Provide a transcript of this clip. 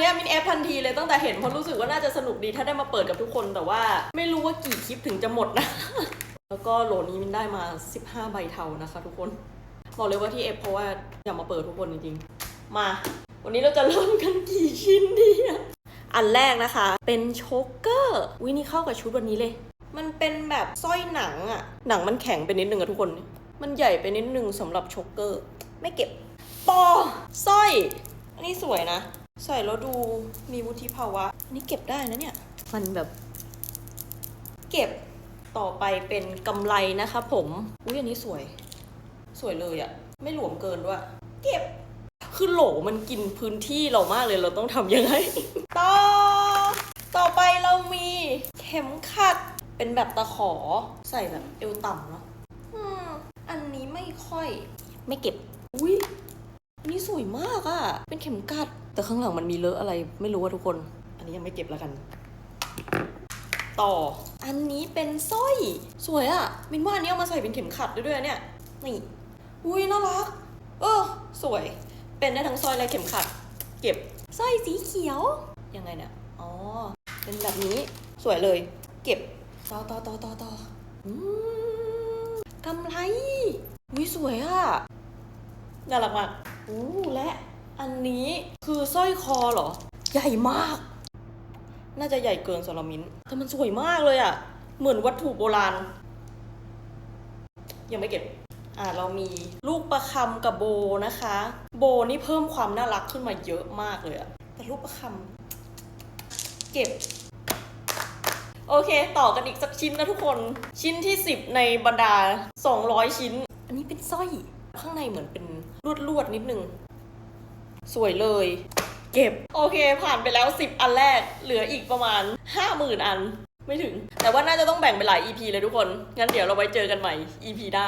เนี้ยมินแอปทันทีเลยตั้งแต่เห็นเพราะรู้สึกว่าน่าจะสนุกดีถ้าได้มาเปิดกับทุกคนแต่ว่า ไม่รู้ว่ากี่คลิปถึงจะหมดนะ แล้วก็โหลนี้มินได้มา 15 ใบเทานะคะ ทุกคน บอกเลยว่าที่เอฟเพราะว่าอยากมาเปิดทุกคนจริงๆ มา วันนี้เราจะเริ่มกันกี่ชิ้นดีอันแรกนะคะ เป็นโชกเกอร์วินี่เข้ากับชุดวันนี้เลย มันเป็นแบบสร้อยหนังอะหนังมันแข็งไปนิดนึงอะทุกคน มันใหญ่ไปนิดนึงสำหรับโชกเกอร์ ไม่เก็บปอสร้อยอันนี้สวยนะ ใส่แล้วดูมีวุฒิภาวะอันนี้เก็บได้นะเนี่ย มันแบบ เก็บต่อไปเป็นกำไรนะคะผม อุ้ยอันนี้สวย สวยเลยอะไม่หลวมเกินด้วย เก็บ คือโหลมันกินพื้นที่เรามากเลยเราต้องทำยังไง ต่อ ต่อไปเรามีเข็มขัด เป็นแบบตะขอ ใส่แบบเอวต่ำเนาะอืมอันนี้ไม่ค่อย ไม่เก็บ อุ้ยอันนี้สวยมาก เป็นเข็มกัด แต่ข้างหลังมันมีเลอะอะไรไม่รู้ว่าทุกคน อันนี้ยังไม่เก็บแล้วกัน ต่อ อันนี้เป็นสร้อย สวยอะมินว่าอันนี้เอามาใส่เป็นเข็มขัดด้ด้วยเนี่ย นี่ อุ้ยน่ารัก เออ สวย เป็นได้ทั้งสร้อยและเข็มขัด เก็บ สร้อยสีเขียว ยังไงเนี่ย อ๋อ เป็นแบบนี้ สวยเลย เก็บ ต่อต่อต่อต่อต่ออืมกำไรอุ้ยสวยอะน่ารักมากอู้และ อันนี้คือสร้อยคอเหรอ ใหญ่มาก น่าจะใหญ่เกินสำหรับมิ้นแต่มันสวยมากเลยอะเหมือนวัตถุโบราณ ยังไม่เก็บ อ่าเรามีลูกประคำกับโบนะคะ โบนี่เพิ่มความน่ารักขึ้นมาเยอะมากเลยอะแต่ลูกประคำเก็บโอเค ต่อกันอีกสักชิ้นนะทุกคน ชิ้นที่ 10 ในบรรดา 200 ชิ้น อันนี้เป็นสร้อย ข้างในเหมือนเป็นลวดๆนิดนึง สวยเลย เก็บ โอเค ผ่านไปแล้ว 10 อันแรก เหลืออีกประมาณ 50,000 อัน ไม่ถึง แต่ว่าน่าจะต้องแบ่งเป็นหลาย EP เลยทุกคน งั้นเดี๋ยวเราไว้เจอกันใหม่ EP หน้า